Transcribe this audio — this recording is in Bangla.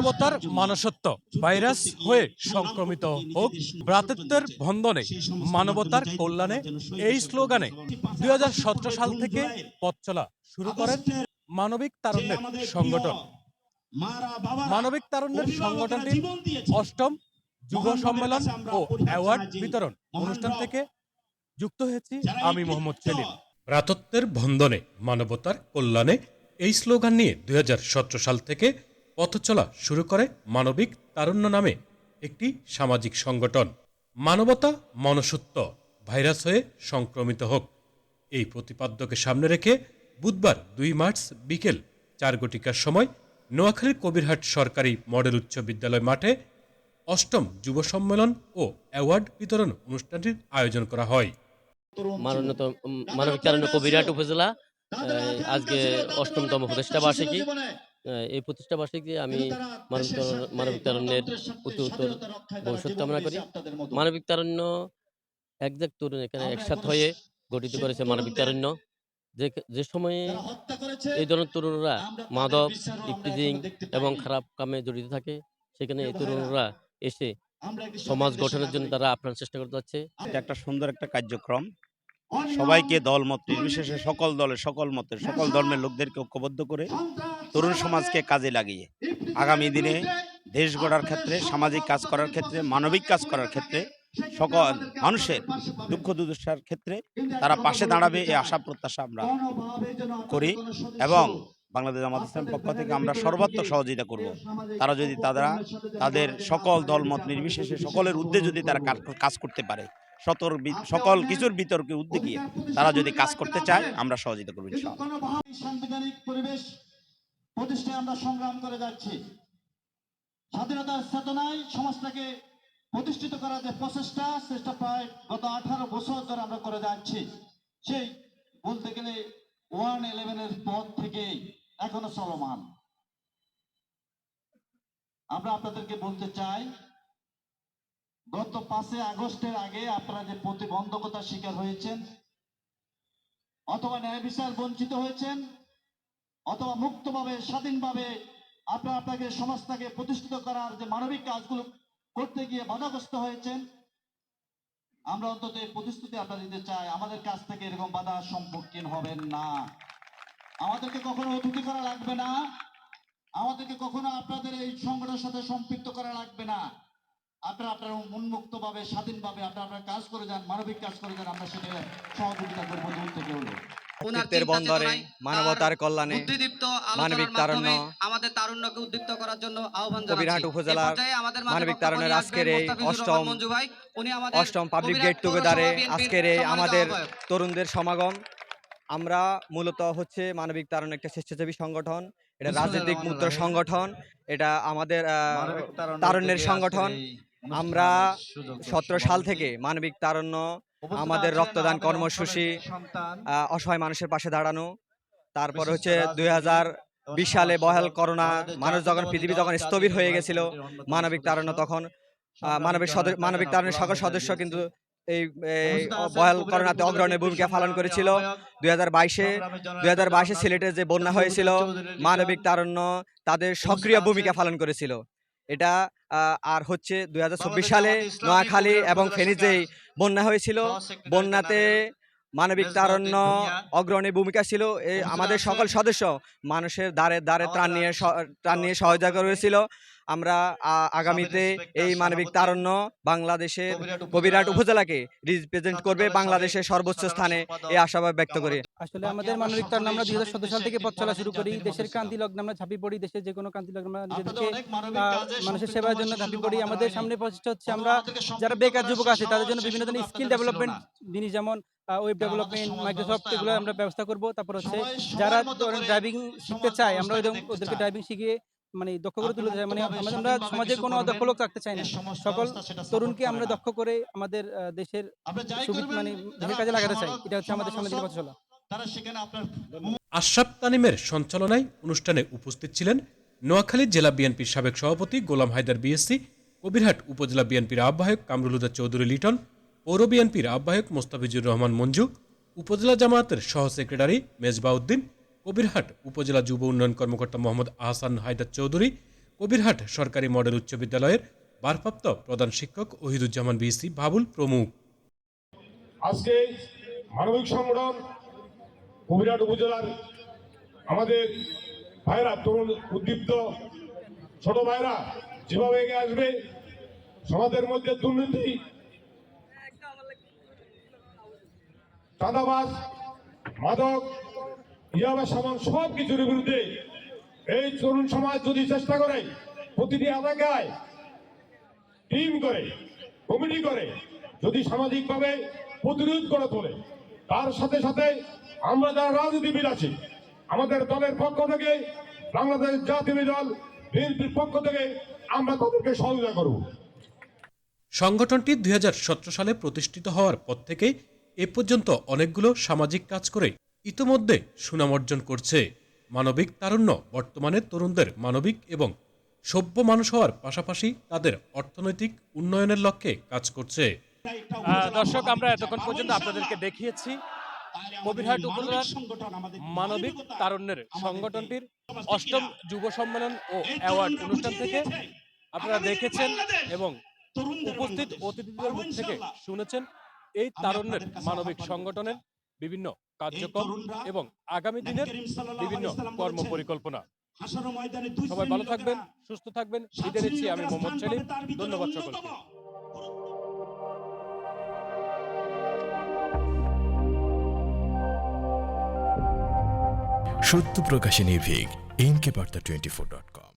মানবতার মানুষত্ব ভাইরাস হয়ে সংক্রমিত হোক ভ্রাতৃত্বের বন্ধনে মানবতার কল্যাণে এই স্লোগানে দুই সাল থেকে পথ চলা শুরু করেন মানবিক তারুণ্যের সংগঠন। মানবিক তারুণ্যের সংগঠনটি অষ্টম যুব সম্মেলন ও অ্যাওয়ার্ড বিতরণ অনুষ্ঠান থেকে যুক্ত হয়েছি আমি মোহাম্মদ সেলিম। ভ্রাতত্বের বন্ধনে মানবতার কল্যাণে এই স্লোগান নিয়ে দুই হাজার সতেরো সাল থেকে পথ চলা শুরু করে মানবিক তারুণ্য নামে একটি সামাজিক সংগঠন। মানবতা মনসত্ব ভাইরাস হয়ে সংক্রমিত হোক। এই প্রতিপাদ্যকে সামনে রেখে বুধবার দুই মার্চ বিকেল চার ঘটিকার সময় নোয়াখালীর কবিরহাট সরকারি মডেল উচ্চ বিদ্যালয় মাঠে অষ্টম যুব সম্মেলন ও অ্যাওয়ার্ড বিতরণ অনুষ্ঠানটির আয়োজন করা হয়। মাননীয় মানবিক কবিরাট উপজেলা আজকে অষ্টমতম প্রতিষ্ঠা বার্ষিকী। এই প্রতিষ্ঠা বার্ষিকী আমি মানবিক মানবিক তারুণ্যের উত্তর উত্তর ভবিষ্যৎ কামনা করি। মানবিক তারুণ্য একজাক তরুণ এখানে একসাথ হয়ে গঠিত করেছে মানবিক তারুণ্য। যে যে সময়ে এই ধরনের তরুণরা মাদক ইফটিজিং এবং খারাপ কামে জড়িত থাকে সেখানে এই তরুণরা এসে সমাজ গঠনের জন্য তারা আপ্রাণ চেষ্টা করতে যাচ্ছে। এটা একটা সুন্দর একটা কার্যক্রম। সবাইকে দল মত নির্বিশেষে সকল দলের সকল মতের সকল ধর্মের লোকদেরকে ঐক্যবদ্ধ করে তরুণ সমাজকে কাজে লাগিয়ে আগামী দিনে দেশ গড়ার ক্ষেত্রে, সামাজিক কাজ করার ক্ষেত্রে, মানবিক কাজ করার ক্ষেত্রে সকল মানুষের দুঃখ দুর্দশার ক্ষেত্রে তারা পাশে দাঁড়াবে এই আশা প্রত্যাশা আমরা করি এবং বাংলাদেশ জামাত ইসলামের পক্ষ থেকে আমরা সর্বাত্মক সহযোগিতা করব। তারা যদি তারা তাদের সকল দলমত নির্বিশেষে, সকলের উদ্যোগে যদি তারা কাজ- কাজ করতে পারে, সতর সকল কিছুর বিতর্কে উদ্যোগী তারা যদি কাজ করতে চায়, আমরা সহযোগিতা করব ইনশাআল্লাহ। সাংবিধানিক পরিবেশ প্রতিষ্ঠায় আমরা সংগ্রাম করে যাচ্ছি। স্বাধীনতার চেতনায় সমাজটাকে প্রতিষ্ঠিত করার যে প্রচেষ্টা, সেটা প্রায় গত আঠারো বছর ধরে আমরা করে যাচ্ছি। সেই বলতে গেলে ওয়ান ইলেভেনের পর থেকে এখনও চলমান। আমরা আপনাদেরকে বলতে চাই, গত পাঁচে আগস্টের আগে আপনারা যে প্রতিবন্ধকতার শিকার হয়েছেন, অথবা ন্যায় বিচার বঞ্চিত হয়েছেন অথবা মুক্তভাবে, স্বাধীনভাবে আপনারা আপনাকে সমাজটাকে প্রতিষ্ঠিত করার যে মানবিক কাজগুলো করতে গিয়ে বাধাগ্রস্ত হয়েছেন, আমরা অন্তত এই প্রতিশ্রুতি আপনারা দিতে চাই। আমাদের কাছ থেকে এরকম বাধা সম্মুখীন হবেন না। আমাদেরকে কখনো অতিথি করা লাগবে না। আমাদেরকে কখনো আপনাদের এই সংগঠনের সাথে সম্পৃক্ত করা লাগবে না। আপনারা আপনারা উন্মুক্ত ভাবে স্বাধীনভাবে আপনারা আপনারা কাজ করে যান, মানবিক কাজ করে যান, আমরা সেটা সহযোগিতা করব দূর থেকে হলো নেতৃত্বের বন্দরে মানবতার কল্যাণে মানবিক তারুণ্য, আমাদের তারুণ্যকে উদ্দীপ্ত করার জন্য আহ্বান কবিরহাট উপজেলার মানবিক তারুণ্যের আজকের এই অষ্টম অষ্টম পাবলিক গেট টুগেদারে আজকের এই আমাদের তরুণদের সমাগম। আমরা মূলত হচ্ছে মানবিক তারুণ একটা স্বেচ্ছাসেবী সংগঠন এটা রাজনৈতিক মুদ্রা সংগঠন এটা আমাদের আহ, তারুণ্যের সংগঠন। আমরা সতেরো সাল থেকে মানবিক তারুণ্য আমাদের রক্তদান কর্মসূচি অসহায় মানুষের পাশে দাঁড়ানো তারপর হচ্ছে দুই হাজার বিশ সালে বহাল করোনা মানুষ যখন পৃথিবী যখন স্থবির হয়ে গেছিল মানবিক তারুণ্য তখন মানবিক মানবিক তারুণ্যের সকল সদস্য কিন্তু এই এই বহাল করোনাতে অগ্রণী ভূমিকা পালন করেছিল দুই হাজার বাইশে দুই হাজার বাইশে সিলেটে যে বন্যা হয়েছিল মানবিক তারুণ্য তাদের সক্রিয় ভূমিকা পালন করেছিল। এটা আর হচ্ছে দু হাজার চব্বিশ সালে নোয়াখালী এবং ফেনীতে বন্যা হয়েছিল। বন্যাতে মানবিক তারণ্য অগ্রণী ভূমিকা ছিল এই আমাদের সকল সদস্য। মানুষের দ্বারে দ্বারে ত্রাণ নিয়ে ত্রাণ নিয়ে সহযোগিতা করেছিল। আমরা আগামীতে এই মানবিক তারুণ্য বাংলাদেশের কবিরহাট উপজেলাকে রিপ্রেজেন্ট করবে বাংলাদেশের সর্বোচ্চ স্থানে। এই আশাবাদ ব্যক্ত করি। আসলে আমাদের মানবিক তারুণ্য আমরা দুই হাজার সতেরো সাল থেকে পথ চলা শুরু করি। দেশের ক্রান্তি লগ্নে আমরা ঝাঁপিয়ে পড়ি দেশের যে কোনো ক্রান্তি লগ্নে আমরা নিজেদেরকে মানুষের সেবার জন্য ঝাঁপিয়ে পড়ি। আমাদের সামনে প্রচেষ্টা হচ্ছে আমরা যারা বেকার যুবক আছে তাদের জন্য বিভিন্ন ধরনের স্কিল ডেভেলপমেন্ট জিনিস যেমন ওয়েব ডেভেলপমেন্ট মাইক্রোসফট এগুলো আমরা ব্যবস্থা করব। তারপর হচ্ছে যারা ড্রাইভিং শিখতে চায় আমরা ওদেরকে ড্রাইভিং শিখিয়ে মানে দক্ষ করে তুলতে চাই মানে আমরা- সমাজে কোনো অদক্ষ লোক রাখতে চাই না। সকল তরুণকে আমরা দক্ষ করে আমাদের দেশের মানে কাজে লাগাতে চাই। এটা হচ্ছে আমাদের সমাজের দিকে পথ চলা তারা সেখানে আপনার আশরাফ তানিমের সঞ্চালনায় অনুষ্ঠানে উপস্থিত ছিলেন নোয়াখালী জেলা বিএনপির সাবেক সভাপতি গোলাম হায়দার বিএসসি কবিরহাট উপজেলা বিএনপির আহ্বায়ক কামরুল হুদা চৌধুরী লিটন পৌর বিএনপির আহ্বায়ক মোস্তাফিজুর রহমান মঞ্জু, উপজেলা জামায়াতের সহ সেক্রেটারি মেজবাউদ্দিন, কবিরহাট উপজেলা যুব উন্নয়ন কর্মকর্তা মোহাম্মদ আহসান হায়দার চৌধুরী, কবিরহাট সরকারি মডেল উচ্চ বিদ্যালয়ের ভারপ্রাপ্ত প্রধান শিক্ষক ওহিদুজ্জামান বিসি বাবুল প্রমুখ। আজকে মানবিক সংগঠন কবিরাট উপজেলার আমাদের ভাইরা তরুণ উদ্দীপ্ত, ছোট ভাইরা যেভাবে এগিয়ে আসবে, সমাজের মধ্যে দুর্নীতি চাঁদাবাজ, মাদক, ইয়াবা সামান সব কিছুর বিরুদ্ধে এই তরুণ সমাজ যদি চেষ্টা করে, প্রতিটি এলাকায় টিম করে, কমিটি করে, যদি সামাজিকভাবে প্রতিরোধ করে তোলে, তার সাথে সাথে আমরা যারা রাজনীতিবিদ আছি, আমাদের দলের পক্ষ থেকে, বাংলাদেশ জাতীয় দল, বিএনপির পক্ষ থেকে আমরা তাদেরকে সহযোগিতা করব। সংগঠনটি দুই হাজার সতেরো সালে প্রতিষ্ঠিত হওয়ার পর থেকে এ পর্যন্ত অনেকগুলো সামাজিক কাজ করে ইতোমধ্যে সুনাম অর্জন করছে। মানবিক তারুণ্য বর্তমানে তরুণদের মানবিক এবং সভ্য মানুষ হওয়ার পাশাপাশি তাদের অর্থনৈতিক উন্নয়নের লক্ষ্যে কাজ করছে। দর্শক, আমরা এতক্ষণ পর্যন্ত আপনাদেরকে দেখিয়েছি কবিরহাট উপজেলার মানবিক তারুণ্যের সংগঠনটির অষ্টম যুব সম্মেলন ও অ্যাওয়ার্ড অনুষ্ঠান থেকে আপনারা দেখেছেন এবং উপস্থিত অতিথিদের মুখ থেকে শুনেছেন। এই তারুণ্যের মানবিক সংগঠনের বিভিন্ন কার্যক্রম এবং আগামী দিনের বিভিন্ন কর্ম পরিকল্পনা সবাই ভালো থাকবেন সুস্থ থাকবেন। ঈদের ইচ্ছি আমি মোহাম্মদ সেলিম। ধন্যবাদ সকলকে। সত্য প্রকাশে নির্ভীক এনকে বার্তা টোয়েন্টি ফোর ডট কম।